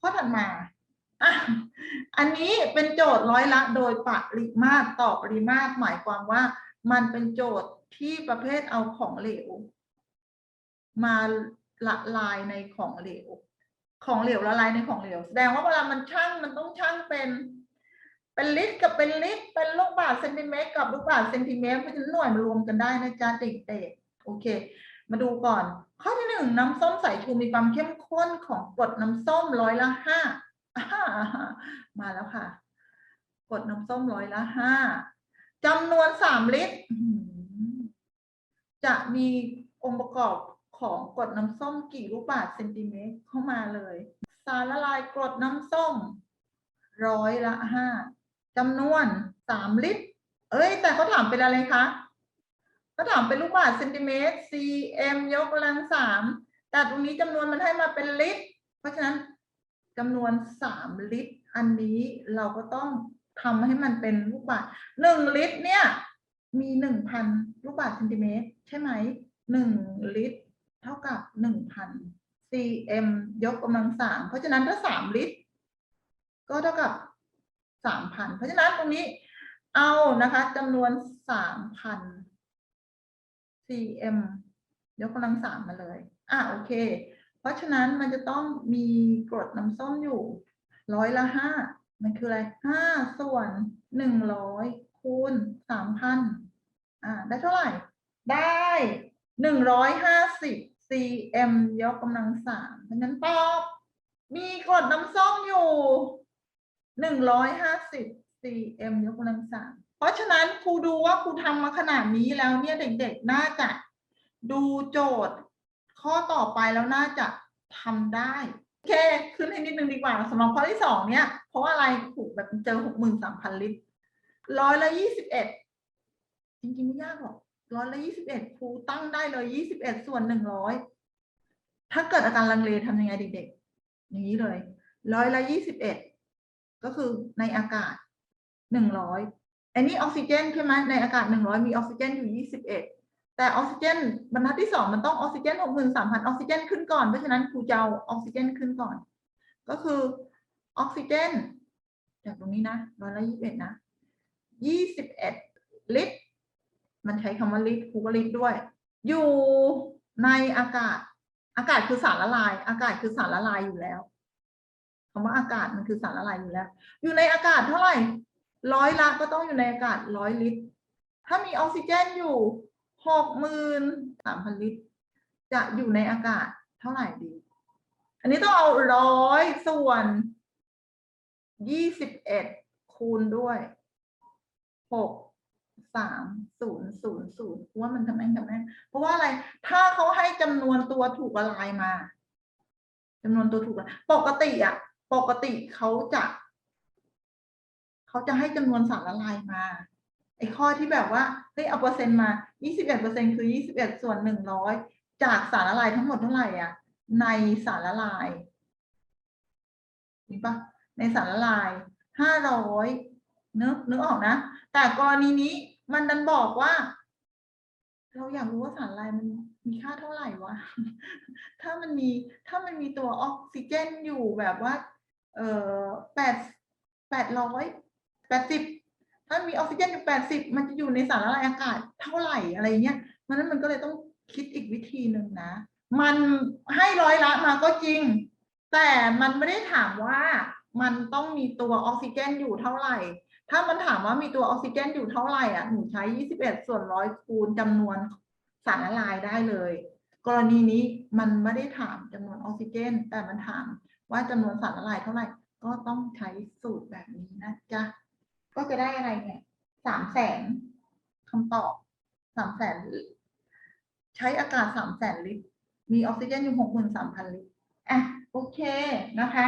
ข้อถัดมาอันนี้เป็นโจทย์ร้อยละโดยปริมาตรต่อปริมาตรหมายความว่า มันเป็นโจทย์ที่ประเภทเอาของเหลว มาละลายในของเหลว ของเหลวละลายในของเหลว แสดงว่าเวลามันชั่งมันต้องชั่งเป็นเป็นลิตรกับเป็นลิตรเป็นลูกบาศก์เซนติเมตรกับลูกบาศก์เซนติเมตรเพราะฉะนั้นหน่วยมารวมกันได้นะจ๊ะเด็กๆโอเค มาดูก่อน ข้อ ที่หนึ่งน้ำส้มสายชูมีความเข้มข้นของกรดน้ำส้มร้อยละห้ามาแล้วค่ะกรดน้ำส้มร้อยละห้าจำนวนสามลิตร จะมีองค์ประกอบของกรดน้ำส้มกี่ลูกบาศก์เซนติเมตรเข้ามาเลย สารละลายกรดน้ำส้มร้อยละห้าจำนวนสามลิตร เอ้ย แต่เขาถามเป็นอะไรคะ เขาถามเป็นลูกบาศก์เซนติเมตร cm ยกกำลังสามแต่ตรงนี้จำนวนมันให้มาเป็นลิตร เพราะฉะนั้นจำนวนสามลิตร อันนี้เราก็ต้องทำให้มันเป็นลูกบาศก์หนึ่งลิตรเนี่ยมีหนึ่งพันลูกบาศก์เซนติเมตร ใช่ไหมหนึ่งลิตร เท่ากับหนึ่งพัน cm ยกกำลังสามเพราะฉะนั้นถ้าสามลิตร ก็เท่ากับสามพันเพราะฉะนั้นตรงนี้เอานะคะจำนวนสามพัน cm ยกกำลังสามมาเลย อะโอเค เพราะฉะนั้นมันจะต้องมีกรดน้ำส้มอยู่ร้อยละห้ามันคืออะไรห้าส่วนหนึ่งร้อยคูณสามพันอ่าได้เท่าไหร่ ได้หนึ่งร้อยห้าสิบ cm ยกกำลังสามเพราะฉะนั้นตอบมีกรดน้ำส้มอยู่หนึ่งร้อยห้าสิบ cm ยกกำลังสาม เพราะฉะนั้นครูดูว่าครูทำมาขนาดนี้แล้วเนี่ยเด็กๆ น่าจะดูโจทย์ ข้อต่อไปแล้วน่าจะทำได้โอเคขึ้นให้นิดนึงดีกว่าสำหรับข้อที่สองเนี่ย เพราะาอะไรถูกแบบเจอหกหมื่นสามพันลิตรร้อยละยี่สิบเอ็ดจริงๆไม่ยากหรอกร้อยละยี่สิบเอ็ดครูตั้งได้เลยยี่สิบเอ็ดส่วนหนึ่งร้อยถ้าเกิดอาการลังเลทำยังไงเด็กๆ อย่างนี้เลยร้อยละยี่สิบเอ็ดก็คือในอากาศหนึ่งร้อย อันนี้ออกซิเจนใช่ไหมในอากาศหนึ่งร้อยมีออกซิเจนอยู่ยี่สิบเอ็ดแต่ออกซิเจนบรรทัดที่สองมันต้องออกซิเจนหกหมื่นสามพันออกซิเจนขึ้นก่อน เพราะฉะนั้นครูจะเอาออกซิเจนขึ้นก่อน ก็คือออกซิเจน จากตรงนี้นะร้อยละยี่สิบเอ็ดนะยี่สิบเอ็ดลิตร มันใช้คำว่าลิตรครูก็ลิตรด้วย อยู่ในอากาศ อากาศคือสารละลาย อากาศคือสารละลายอยู่แล้วคำว่าอากาศมันคือสารละลายอยู่แล้ว อยู่ในอากาศเท่าไหร่ ร้อยละก็ต้องอยู่ในอากาศร้อยลิตร ถ้ามีออกซิเจนอยู่หกหมื่นสามพันลิตร จะอยู่ในอากาศเท่าไหร่ดี อันนี้ต้องเอาร้อยส่วนยี่สิบเอ็ดคูณด้วยหกสามศูนย์ศูนย์ศูนย์ว่ามันทำไมทำไมเพราะว่าอะไร ถ้าเขาให้จำนวนตัวถูกละลายมาจำนวนตัวถูกละปกติอะ ปกติเขาจะ เขาจะให้จำนวนสารละลายมาไอ้ข้อที่แบบว่าเฮ้ยเอาเปอร์เซ็นต์มา 21เปอร์เซ็นคือ 21 ส่วน 100 จากสารละลายทั้งหมดเท่าไหร่อะ ในสารละลายนี่ปะในสารละลาย 500นึกนึกออกนะ แต่กรณีนี้มันดันบอกว่า เราอยากรู้ว่าสารละลายมันมีค่าเท่าไหร่วะ ถ้ามันมีถ้ามันมีตัวออกซิเจนอยู่แบบว่า เออแปดแปดร้อย แปดสิบถ้ามีออกซิเจนอยู่แปดสิบมันจะอยู่ในสารละลายอากาศเท่าไหร่อะไรเงี้ยมันนั้นมันก็เลยต้องคิดอีกวิธีหนึ่งนะ มันให้ร้อยละมาก็จริง แต่มันไม่ได้ถามว่ามันต้องมีตัวออกซิเจนอยู่เท่าไหร่ ถ้ามันถามว่ามีตัวออกซิเจนอยู่เท่าไหร่อะหนูใช้ 21 ส่วนร้อยคูณจำนวนสารละลายได้เลย กรณีนี้มันไม่ได้ถามจำนวนออกซิเจน แต่มันถามว่าจำนวนสารละลายเท่าไหร่ ก็ต้องใช้สูตรแบบนี้นะจ๊ะ ก็จะได้อะไรเนี่ยสามแสนคำตอบสามแสนใช้อากาศสามแสนลิตร มีออกซิเจนอยู่หกหมื่นสามพันลิตรอะโอเคนะคะ